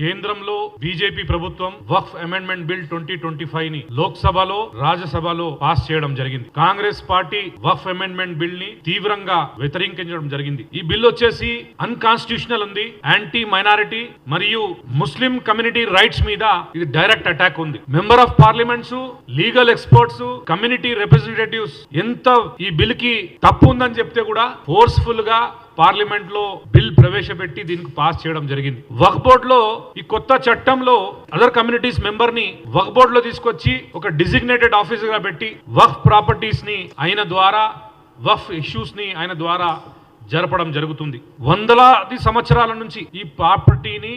కేంద్రంలో బీజేపీ ప్రభుత్వం వక్ఫ్ amendment bill twenty twenty ఫైవ్ని లోక్సభలో రాజ్యసభలో పాస్ చేయడం జరిగింది. కాంగ్రెస్ పార్టీ వక్ఫ్ అమెండ్మెంట్ బిల్ని తీవ్రంగా వ్యతిరేకించడం జరిగింది. ఈ బిల్ వచ్చేసి అన్కాన్స్టిట్యూషనల్ ఉంది యాంటీ మైనారిటీ మరియు ముస్లిం కమ్యూనిటీ రైట్స్ మీద ఇది డైరెక్ట్ అటాక్ ఉంది. Member of parliaments legal experts community representatives ఎంత ఈ బిల్కి తప్పు ఉందని చెప్తే కూడా ఫోర్స్ఫుల్గా పార్లమెంట్లో బిల్ ప్రవేశపెట్టి దీనికి పాస్ చేయడం జరిగింది. వక్ బోర్డ్లో ఈ కొత్త చట్టంలో అదర్ కమ్యూనిటీస్ మెంబర్ని వక్ బోర్డ్లో తీసుకొచ్చి ఒక డిజిగ్నేటెడ్ ఆఫీసర్గా పెట్టి వక్ ప్రాపర్టీస్ని ఆయన ద్వారా వఫ్ ఇష్యూస్ని ఆయన ద్వారా జరపడం జరుగుతుంది. వందలాది సంవత్సరాల నుంచి ఈ ప్రాపర్టీని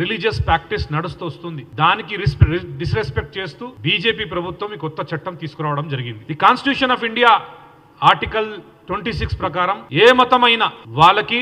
రిలీజియస్ ప్రాక్టీస్ నడుస్తూ వస్తుంది. దానికి డిస్రెస్పెక్ట్ చేస్తూ బీజేపీ ప్రభుత్వం ఈ కొత్త చట్టం తీసుకురావడం జరిగింది. The constitution of India article twenty six ప్రకారం ఏ మతమైనా వాళ్ళకి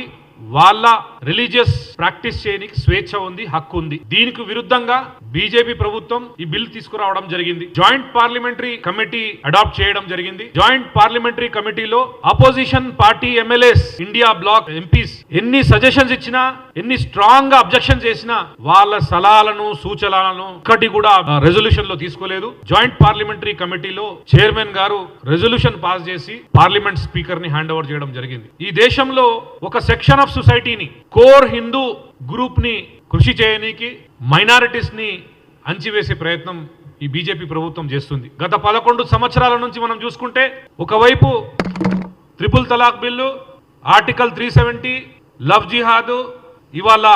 వాళ్ళ రిలీజియస్ ప్రాక్టీస్ చేయడానికి స్వేచ్ఛ ఉంది హక్కు ఉంది. దీనికి విరుద్ధంగా బీజేపీ ప్రభుత్వం ఈ బిల్ తీసుకురావడం జరిగింది. జాయింట్ పార్లమెంటరీ కమిటీ అడాప్ట్ చేయడం జరిగింది. జాయింట్ పార్లమెంటరీ కమిటీలో opposition party MLAs India bloc MPs ఎన్ని సజెషన్స్ ఇచ్చినా ఎన్ని స్ట్రాంగ్గా అబ్జెక్షన్ చేసినా వాళ్ళ సలహాలను సూచనలను ఒక్కటి కూడా రెజల్యూషన్లో తీసుకోలేదు. జాయింట్ పార్లమెంటరీ కమిటీలో చైర్మన్ గారు రెజల్యూషన్ పాస్ చేసి పార్లమెంట్ స్పీకర్ని హ్యాండ్ ఓవర్ చేయడం జరిగింది. ఈ దేశంలో ఒక సెక్షన్ ఆఫ్ సొసైటీని కోర్ హిందూ గ్రూప్ని కృషి చేయనీకి మైనారిటీస్ని అంచివేసే ప్రయత్నం ఈ బీజేపీ ప్రభుత్వం చేస్తుంది. గత పదకొండు సంవత్సరాల నుంచి మనం చూసుకుంటే ఒకవైపు triple talaq bill article three seventy love jihad ఇవాళ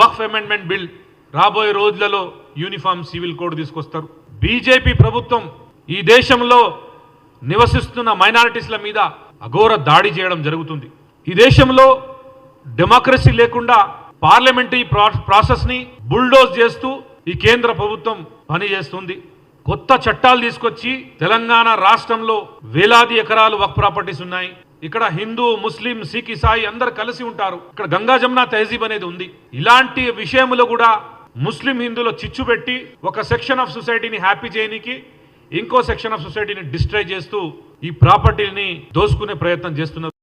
వక్ఫ్ అమెండ్మెంట్ బిల్ రాబోయే రోజులలో యూనిఫామ్ సివిల్ కోడ్ తీసుకొస్తారు. బీజేపీ ప్రభుత్వం ఈ దేశంలో నివసిస్తున్న మైనారిటీస్ల మీద అఘోర దాడి చేయడం జరుగుతుంది. ఈ దేశంలో డెమోక్రసీ లేకుండా పార్లమెంటరీ ప్రా- ప్రాసెస్ని బుల్డోజ్ చేస్తూ ఈ కేంద్ర ప్రభుత్వం పనిచేస్తుంది. కొత్త చట్టాలు తీసుకొచ్చి తెలంగాణ రాష్ట్రంలో వేలాది ఎకరాలు వక్ ప్రాపర్టీస్ ఉన్నాయి. ఇక్కడ హిందూ ముస్లిం సిక్ ఇసాయి అందరు కలిసి ఉంటారు. ఇక్కడ గంగా జమున తహజీబ్ అనేది ఉంది. ఇలాంటి విషయంలో కూడా ముస్లిం హిందువుల చిచ్చు పెట్టి ఒక సెక్షన్ ఆఫ్ సొసైటీని హ్యాపీ చేయనికి ఇంకో సెక్షన్ ఆఫ్ సొసైటీని డిస్ట్రాయ్ చేస్తూ ఈ ప్రాపర్టీని దోసుకునే ప్రయత్నం చేస్తున్నారు.